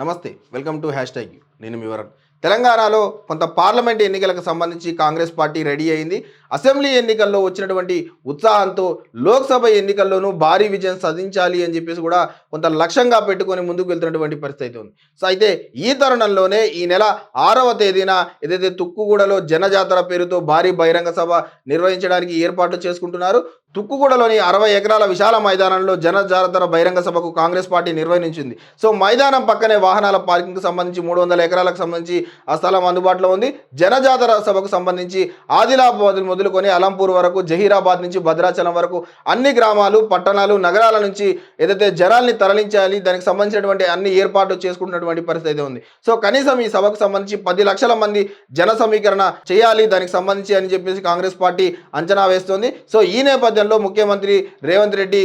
నమస్తే welcome to hash tag నేను మీ వరణ్. తెలంగాణలో కొంత పార్లమెంట్ ఎన్నికలకు సంబంధించి కాంగ్రెస్ పార్టీ రెడీ అయింది. అసెంబ్లీ ఎన్నికల్లో వచ్చినటువంటి ఉత్సాహంతో లోక్సభ ఎన్నికల్లోనూ భారీ విజయం సాధించాలి అని చెప్పేసి కూడా కొంత లక్ష్యంగా పెట్టుకొని ముందుకు వెళ్తున్నటువంటి పరిస్థితి అయితే ఉంది. సో అయితే ఈ తరుణంలోనే ఈ నెల ఆరవ తేదీన ఏదైతే తుక్కుగూడలో జనజాతర పేరుతో భారీ బహిరంగ సభ నిర్వహించడానికి ఏర్పాట్లు చేసుకుంటున్నారు తుక్కుగూడలోని అరవై ఎకరాల విశాల మైదానంలో జన జాతర బహిరంగ సభకు కాంగ్రెస్ పార్టీ నిర్వహించింది. సో మైదానం పక్కనే వాహనాల పార్కింగ్కి సంబంధించి మూడు వందల ఎకరాలకు సంబంధించి ఆ స్థలం అందుబాటులో ఉంది. జనజాతర సభకు సంబంధించి ఆదిలాబాద్ మొదలుకొని అలంపూర్ వరకు జహీరాబాద్ నుంచి భద్రాచలం వరకు అన్ని గ్రామాలు పట్టణాలు నగరాల నుంచి ఏదైతే జనాల్ని తరలించాలి దానికి సంబంధించినటువంటి అన్ని ఏర్పాట్లు చేసుకుంటున్నటువంటి పరిస్థితి అయితే ఉంది. సో కనీసం ఈ సభకు సంబంధించి పది లక్షల మంది జన సమీకరణ చేయాలి దానికి సంబంధించి అని చెప్పేసి కాంగ్రెస్ పార్టీ అంచనా వేస్తోంది. సో ఈ నేపథ్యంలో ముఖ్యమంత్రి రేవంత్ రెడ్డి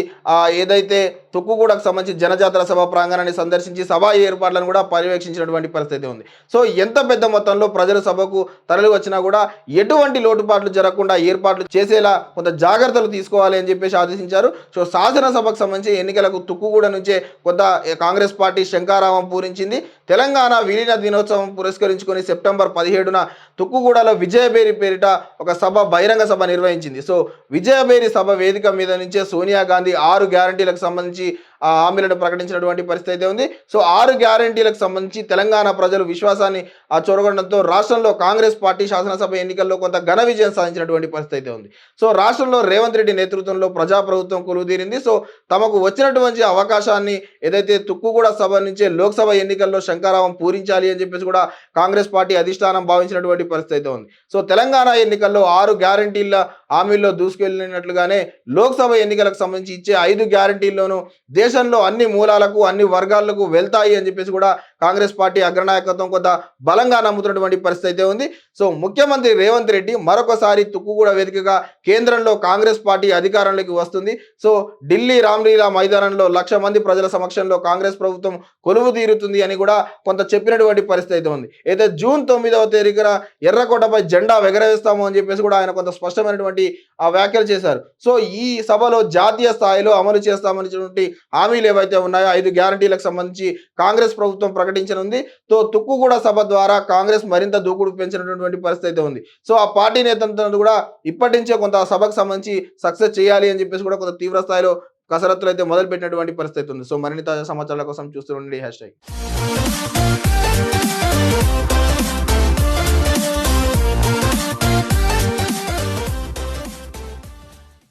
ఏదైతే తుక్కుగూడకు సంబంధించి జనజాతర సభ ప్రాంగణాన్ని సందర్శించి సభా ఏర్పాట్లను కూడా పర్యవేక్షించినటువంటి పరిస్థితి ఉంది. సో ఎంత పెద్ద మొత్తంలో ప్రజలు సభకు తరలి వచ్చినా కూడా ఎటువంటి లోటుపాట్లు జరగకుండా ఏర్పాట్లు చేసేలా కొంత జాగ్రత్తలు తీసుకోవాలి అని చెప్పేసి ఆదేశించారు. సో శాసనసభకు సంబంధించి ఎన్నికలకు తుక్కుగూడ నుంచే కొంత కాంగ్రెస్ పార్టీ శంకారావం పూరించింది. తెలంగాణ విలీన దినోత్సవం పురస్కరించుకొని సెప్టెంబర్ పదిహేడున తుక్కుగూడలో విజయబేరి పేరిట ఒక సభ బహిరంగ సభ నిర్వహించింది. సో విజయబేరి సభ వేదిక మీద నుంచే సోనియా గాంధీ ఆరు గ్యారంటీలకు సంబంధించి ఆ హామీలను ప్రకటించినటువంటి పరిస్థితి అయితే ఉంది. సో ఆరు గ్యారంటీలకు సంబంధించి తెలంగాణ ప్రజలు విశ్వాసాన్ని ఆ చొరగడంతో రాష్ట్రంలో కాంగ్రెస్ పార్టీ శాసనసభ ఎన్నికల్లో కొంత ఘన విజయం సాధించినటువంటి పరిస్థితి అయితే ఉంది. సో రాష్ట్రంలో రేవంత్ రెడ్డి నేతృత్వంలో ప్రజాప్రభుత్వం కొలువుదీరింది. సో తమకు వచ్చినటువంటి అవకాశాన్ని ఏదైతే తుక్కుగూడ సభ నుంచే లోక్సభ ఎన్నికల్లో శంకారావం పూరించాలి అని చెప్పేసి కూడా కాంగ్రెస్ పార్టీ అధిష్టానం భావించినటువంటి పరిస్థితి అయితే ఉంది. సో తెలంగాణ ఎన్నికల్లో ఆరు గ్యారంటీల హామీల్లో దూసుకెళ్ళినట్లుగానే లోక్సభ ఎన్నికలకు సంబంధించి ఇచ్చే ఐదు గ్యారంటీల్లోనూ దేశంలో అన్ని మూలాలకు అన్ని వర్గాలకు వెళ్తాయి అని చెప్పేసి కూడా కాంగ్రెస్ పార్టీ అగ్రనాయకత్వం కొంత బలంగా నమ్ముతున్నటువంటి పరిస్థితి అయితే ఉంది. సో ముఖ్యమంత్రి రేవంత్ రెడ్డి మరొకసారి తుక్కుగూడ వేదికగా కేంద్రంలో కాంగ్రెస్ పార్టీ అధికారంలోకి వస్తుంది. సో ఢిల్లీ రామ్లీలా మైదానంలో లక్ష మంది ప్రజల సమక్షంలో కాంగ్రెస్ ప్రభుత్వం కొలువు తీరుతుంది అని కూడా కొంత చెప్పినటువంటి పరిస్థితి అయితే ఉంది. అయితే జూన్ తొమ్మిదవ తేదీన ఎర్రకోటపై జెండా ఎగరవేస్తాము అని చెప్పేసి కూడా ఆయన కొంత స్పష్టమైనటువంటి ఆ వ్యాఖ్యలు చేశారు. సో ఈ సభలో జాతీయ స్థాయిలో అమలు చేస్తామనేటువంటి హామీలు ఏవైతే ఉన్నాయో ఐదు గ్యారంటీలకు సంబంధించి కాంగ్రెస్ ప్రభుత్వం ప్రకటించనుంది. సో తుక్కుగూడ సభ ద్వారా కాంగ్రెస్ మరింత దూకుడు పెంచినటువంటి పరిస్థితి అయితే ఉంది. సో ఆ పార్టీ నేతలతో కూడా ఇప్పటి నుంచే కొంత ఆ సభకు సంబంధించి సక్సెస్ చేయాలి అని చెప్పేసి కూడా కొంత తీవ్ర స్థాయిలో కసరత్తులు అయితే మొదలు పెట్టినటువంటి పరిస్థితి ఉంది. సో మరిన్ని తాజా సమాచారాల కోసం చూస్తూ ఉండండి. Hash tag.